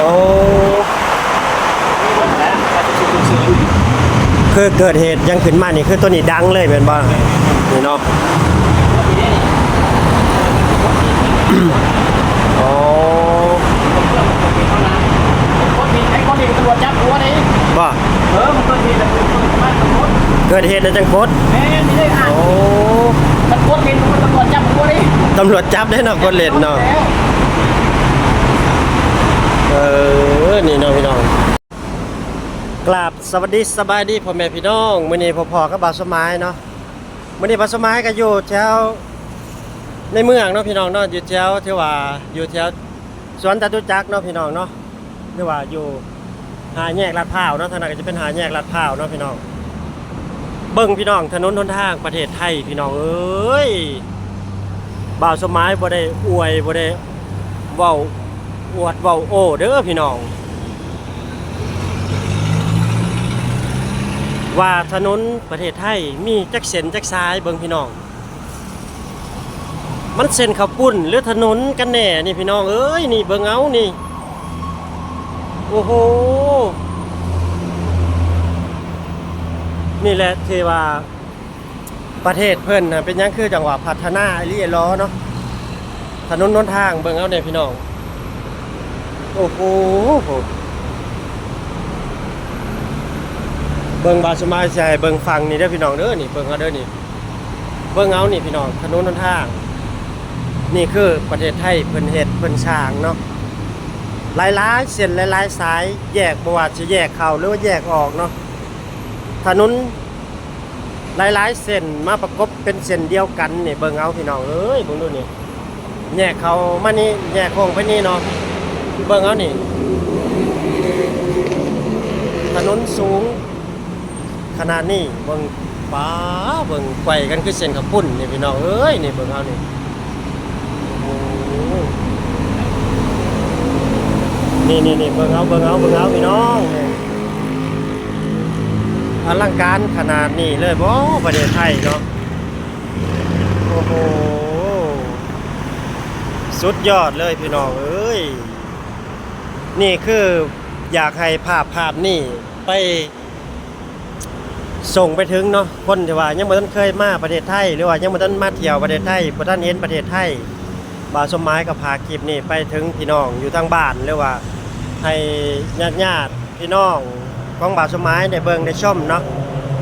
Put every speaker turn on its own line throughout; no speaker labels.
โอ้
แล้วก็จะชื่อชื่อ
คือเกิดเหตุยังขึ้นมานี่คือตัวนี้ดังเลยเป็นบ้างนี่เนาะโอ้
คนมีไอ้คนเองตำรวจจับหัวนี่
บ่
เออมันเกิดเหตุแล้วมันมันตำรวจ
เกิดเหตุในจังโคต
แม่นี่ได้อ่าน
โอ้
มันโคตรเห็นมันตำรวจจับหัวนี่
ตำรวจจับได้เนาะคนเล่นเนาะ เออ นี่เนาะพี่น้องกราบสวัสดีสบายดีพ่อแม่พี่น้องมื้อนี้พ่อพ่อกับบาสมัยเนาะมื้อนี้บาสมัยก็อยู่แถวในเมืองเนาะพี่น้องเนาะอยู่แถวที่ว่าอยู่แถวสวนจตุจักรเนาะพี่น้องเนาะหรือว่าอยู่หาแยกลาดพร้าวเนาะทางนั้นก็จะเป็นหาแยกลาดพร้าวเนาะพี่น้อง เบิ่งพี่น้องถนนหนทางประเทศไทยพี่น้องเอ้ยบ่าวสมัยบ่ได้อวยบ่ได้เว้า อวดเว้าโอ้เด้อพี่น้อง ว่าถนนประเทศไทยมีจักเส้นจักซ้ายเบิ่งพี่น้อง มันเส้นข้าวปุ้นหรือถนนกันแน่นี่พี่น้องเอ้ยนี่เบิ่งเอานี่ โอ้โหนี่แหละที่ว่าประเทศเพิ่นนะเป็นยังคือจังหวะพัฒนาไอหลีไอล้อเนาะถนนหนทางเบิ่งเอาเนี่ยพี่น้อง โอ้โหเบิ่งบาสมาใช่เบิ่งฟังนี่เด้อพี่น้องเด้อนี่เบิ่งเอาเด้อนี่เบิ่งเอานี่พี่น้องถนนหนทาง นี่คือประเทศไทยเพิ่นเฮ็ดเพิ่นสร้างเนาะหลายๆเส้นหลายๆสายแยกบ่ว่าสิแยกเข้าหรือว่าแยกออกเนาะถนนหลายๆเส้นมาประกบเป็นเส้นเดียวกันนี่เบิ่งเอาพี่น้องเอ้ยเบิ่งดูนี่แยกเขามานี่แยกโค้งไปนี่เนาะ เบิ่งเอานี่ ถนนสูง ขนาดนี้เบิ่งป้าเบิ่งไกวกันคือเส้นขับปุ่นนี่พี่น้องเอ้ยนี่เบิ่งเอานี่นี่นี่นี่เบิ่งเอาเบิ่งเอาเบิ่งเอาพี่น้องนี่อลังการขนาดนี้เลยบ่ประเทศไทยเนาะโอ้โหสุดยอดเลยพี่น้องเอ้ย นี่คืออยากให้ภาพภาพนี่ไปส่งไปถึงเนาะคนที่ว่ายังบ่ทันเคยมาประเทศไทย หรือว่ายังบ่ทันมาเที่ยวประเทศไทยบ่ทันเห็นประเทศไทยบาสมหมายกับพาคลิปนี่ไปถึงพี่น้องอยู่ทางบ้านหรือว่าให้ญาติญาติพี่น้องของบาสมหมายได้เบิ่งได้ชมเนาะ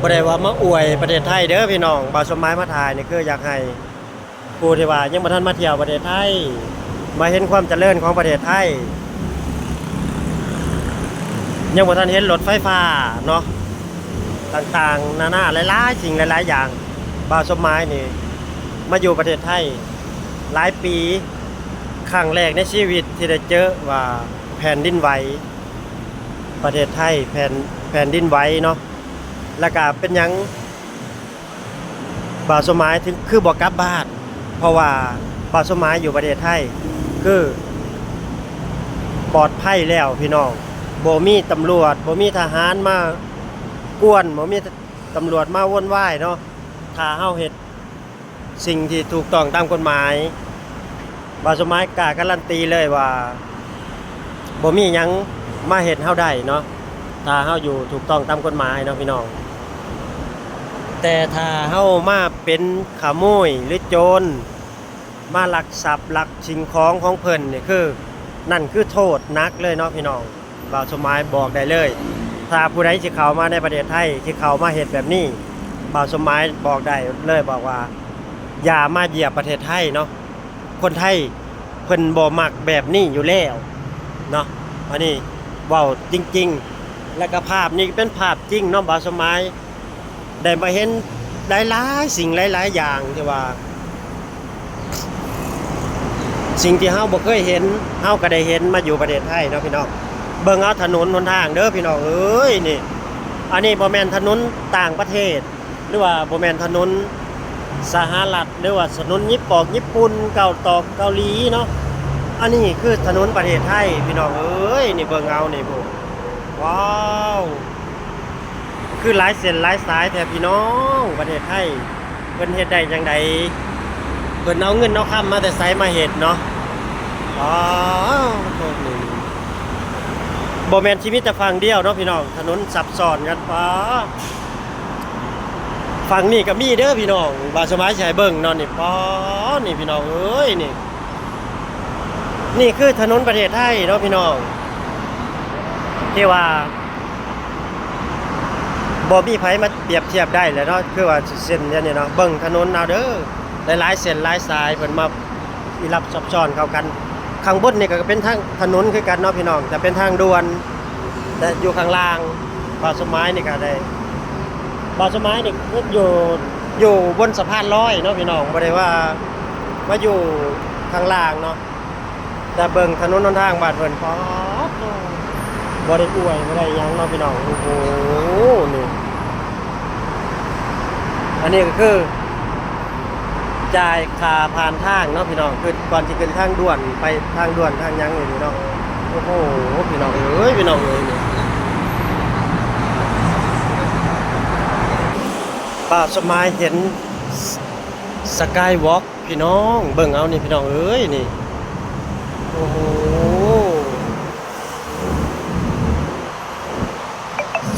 บ่ได้ว่ามาอวยประเทศไทยเด้อพี่น้องบาสมหมายมาถ่ายนี่คืออยากให้ผู้ที่ว่ายังบ่ทันมาเที่ยวประเทศไทย มาเห็นความเจริญของประเทศไทย ยังบ่ทันเห็นรถไฟฟ้าเนาะต่างๆ นานาหลายๆสิ่งหลาย ๆ อย่างบ่าวสมหมายนี่ มาอยู่ประเทศไทย หลายปีครั้งแรกในชีวิตที่ได้เจอว่าแผ่นดินไหว ประเทศไทยแผ่นแผ่นดินไหวเนาะแล้วก็เป็นยังบ่าวสมหมายถึงคือบอกกลับบ้าน เพราะว่าบ่าวสมหมายอยู่ประเทศไทย คือปลอดภัยแล้วพี่น้อง บ่มีตำรวจบ่มีทหารมากวนบ่มีตำรวจมาว่นวายเนาะถ้าเฮาเฮ็ดสิ่งที่ถูกต้องตามกฎหมายบาสมัยกาการันตีเลยว่าบ่มีหยังมาเฮ็ดเฮาได้เนาะถ้าเฮาอยู่ถูกต้องตามกฎหมายเนาะพี่น้อง แต่ถ้าเฮามาเป็นขโมยหรือโจรมาลักทรัพย์ลักสิ่งของของเพิ่นนี่คือ นั่นคือโทษหนักเลยเนาะพี่น้อง บาวสมัยบอกได้เลย ถ้าผู้ใดที่เขามาในประเทศไทยที่เขามาเฮ็ดแบบนี้บ่าวสมัยบอกได้เลยบอกว่า อย่ามาเหยียบประเทศไทยเนาะคนไทยเพิ่นบ่มักแบบนี้อยู่แล้วเนาะอันนี้ว้าจริง ๆ แล้วก็ภาพนี้เป็นภาพจริงเนาะบาสมัยได้มาเห็นหลายๆสิ่งหลายๆอย่างที่ว่า สิ่งที่เฮาบ่เคยเห็นเฮาก็ได้เห็นมาอยู่ประเทศไทยเนาะพี่น้อง เบิ่งเอาถนนหนทางเด้อพี่น้องเอ้ยนี่ อันนี้บ่แม่นถนนต่างประเทศ หรือว่าบ่แม่นถนนสหรัฐหรือว่าถนนญี่ปุ่นญี่ปุ่นเกาตอกเกาหลีเนาะอันนี้คือถนนประเทศไทยพี่น้องเอ้ยนี่เบิ่งเอานี่พวกว้าวคือหลายเส้นหลายสายแต่พี่น้องประเทศไทยเพิ่นเฮ็ดได้จังไดเพิ่นเอาเงินเอาคำมาแต่ไสมาเฮ็ดเนาะว้าวพวกนี้ บแมนชีวิตแต่ฝั่งเดียวเนาะพี่น้อง ถนนซับซ้อนกันป้าฝั่งนี้ก็มีเด้อพี่น้องบาสมัยสิให้เบิ่งนาะนี่ป้านี่พี่น้องเอ้ยนี่ นี่คือถนนประเทศไทยเนาะพี่น้องที่ว่าบ่มีไผมาเปรียบเทียบได้เลยเนาะคือว่าเส้นเนี้เนาะเบิ่งถนนเอาเด้อหลายๆเส้นหลายสายเพิ่นมาอีรับซับซ้อนเข้ากัน ข้างบนนี่ก็เป็นทางถนนคือกันเนาะพี่น้องแต่เป็นทางด่วน แต่อยู่ข้างล่างบ่อสมัยนี่ก็ได้บ่อสมัยนี่อยู่อยู่บนสะพานลอยเนาะพี่น้องบ่ได้ว่ามาอยู่ข้างล่างเนาะแต่เบิ่งถนนหนทางบานเพิ่นป๊อดบ่ได้อวยบ่ได้ยังเนาะพี่น้องโอ้โหนี่อันนี้ก็คือ จ่ายค่าผ่านทางเนาะพี่น้องคือก่อนที่ขึ้นทางด่วนไปทางด่วนทางยังนี่พี่น้องโอ้โหพี่น้องเอ้ยพี่น้องเอ้ยนี่ป้าสมัยเห็นสกายวอล์กพี่น้อง เบิ่งเอานี่พี่น้องเอ้ยนี่โอ้โห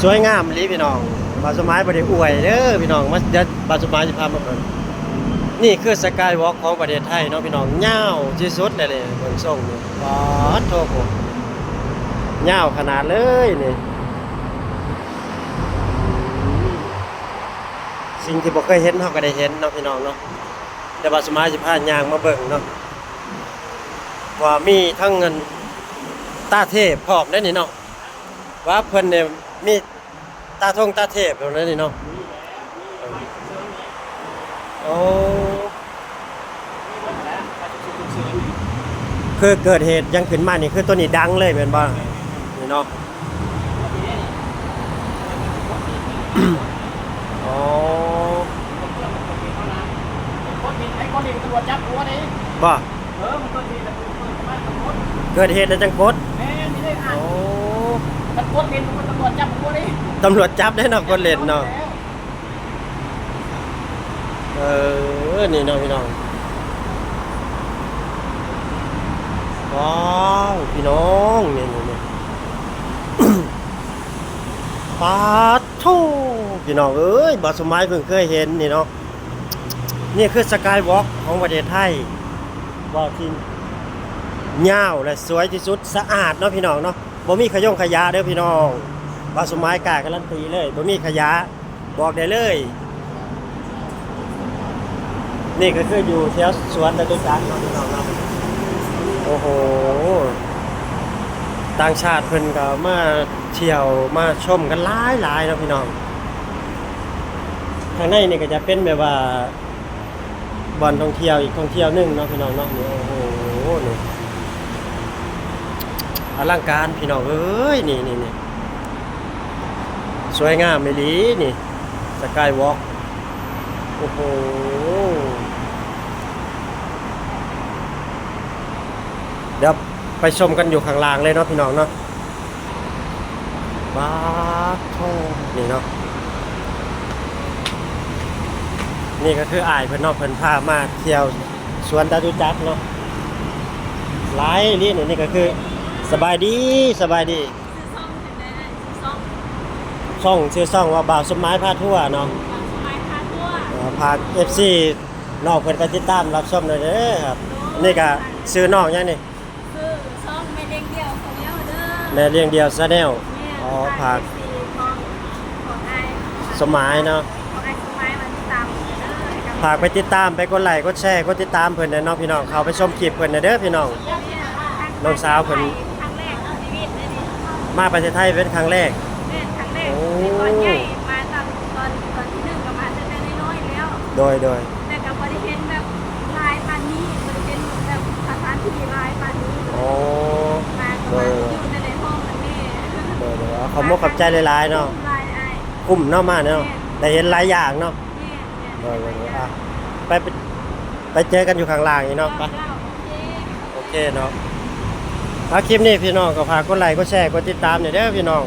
สวยงามเลีพี่น้องบาสมัยประเดี๋ยวอวยเด้อพี่น้องมาเดี๋ยวบาสมัยจะพามาเบิ่ง นี่คือสกายวอล์กของประเทศไทยเนาะพี่น้องยาที่สุดเลยเลยเบิ่งส่งนี่ปอดโทโหยาวขนาดเลยนี่สิ่งที่บ่เคยเห็นเราก็ได้เห็นเนาะพี่น้องเนาะเดี๋ยวบาสมัยจะพายางมาเบิ่งเนาะว่ามีทั้งเงินตาเทพพร้อมได้นี่เนาะว่าเพิ่นเนี่ยมีตาทงตาเทพแบบนั้นนี่เนาะโอ้ คือเกิดเหตุยังขึ้นมานี่คือตัวนี้ดังเลยเป็นบ้างนี่เนาะอ๋อ
โคตรผิดไอ้คนนี้ตำรวจจับหัวนี่
บ่
เออมันโคตรผิดแต่มันโคตรมากมันโคตร
เกิดเหตุแล้วจังกด
แม่นี่เลยอ่าน
โอ้
มันโคตรผิดมันตำรวจจับหัวนี่
ตำรวจจับได้เนาะคนเล่นเนาะเออนี่เน้องพี่น้อง ว้าวพี่น้องเนี่นี่นี่ยปาดโทพี่น้องเอ้ยบาสมัยเพิ่งเคยเห็นนี่เนาะนี่คือสกายวอล์กของประเทศไทยว่าที่ยาและสวยที่สุดสะอาดเนาะพี่น้องเนาะบ่มีขยงขยะเด้อพี่น้องบาสมัยกาการันตีเลยบ่มีขยะบอกได้เลย นี่ก็คืออยู่แถวสวนตะตุจักรเนาะพี่น้องเนาะ อ้โห ต่างชาติเพิ่นก็มาเที่ยวมาชมกันหลายหลายเนาะพี่น้องข้างในนี่ก็จะเป็นแบบว่าบ่อนท่องเที่ยวอีกท่องเที่ยวหนึงเนาะพี่น้องเนาะนี่โอ้โหนี่อลังการพี่น้องเอ้ยนี่นี่นี่สวยงามไม่ลีนี่สกายวอล์กโอ้โห เดี๋ยวไปชมกันอยู่ข้างล่างเลยเนาะพี่น้องเนาะบ้าโทนี่เนาะนี่ก็คืออายเพิ่นเนาะเพิ่นพามาเที่ยวสวนตาตุจักรเนาะหลายนี่นี่นี่ก็คือสบายดีสบายดี
ซ่องถึงได้ซ่อง
ช่องชื่อช่องว่าบ่าวสมไม้พาทั่วเนาะ
บางสมัยพาทั่ว
เอ่อพา FC นอกเพิ่นไปติดตามรับชมหน่อยเด้อครับนี่ก็ซื้อน้องยังนี่ แม่เลี้ยงเดียวซะแนว
เนี่ย
อ๋อพา
สีของของไอ้
สมหมายเนาะ
ของไอ้สมัยมันตามเด้อไอ้กับ
ฝากไปติดตามไปกดไลค์กดแชร์กดติดตามเพิ่นเด้อเนาะพี่น้องเขาไปชมคลิปเพิ่นเด้อเด้อพี่น้องน้องสาวเพิ่น
ครั้งแรกในชีวิตเลยนี่
มาประเทศไทยเป็นครั้งแรก
เป็นครั้งแรก
โอ้
ตอนใหญ่
ขอบมกขอบใจหลายๆเนาะ
ลายไอ้
คุ้มเนาะมาเนาะได้เห็นหลายอย่างเนาะ
แม่
โด
แม่
ยโดยโดย
อะ
อะไปไปไปเจอกันอยู่ข้างล่างนี่เนาะไปโอเคเนาะถ้าคลิปนี้พี่น้องก็ฝากกดไลค์ กดแชร์ กดติดตามหน่อยเด้อพี่น้อง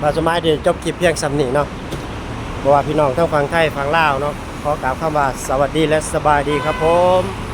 บาสมัยเดี๋ยวจบคลิปเพียงสำนีเนาะเพราะว่าพี่น้องทั้งฝั่งไทยฝั่งลาวเนาะ ขอกล่าวคำว่าสวัสดีและสบายดีครับผม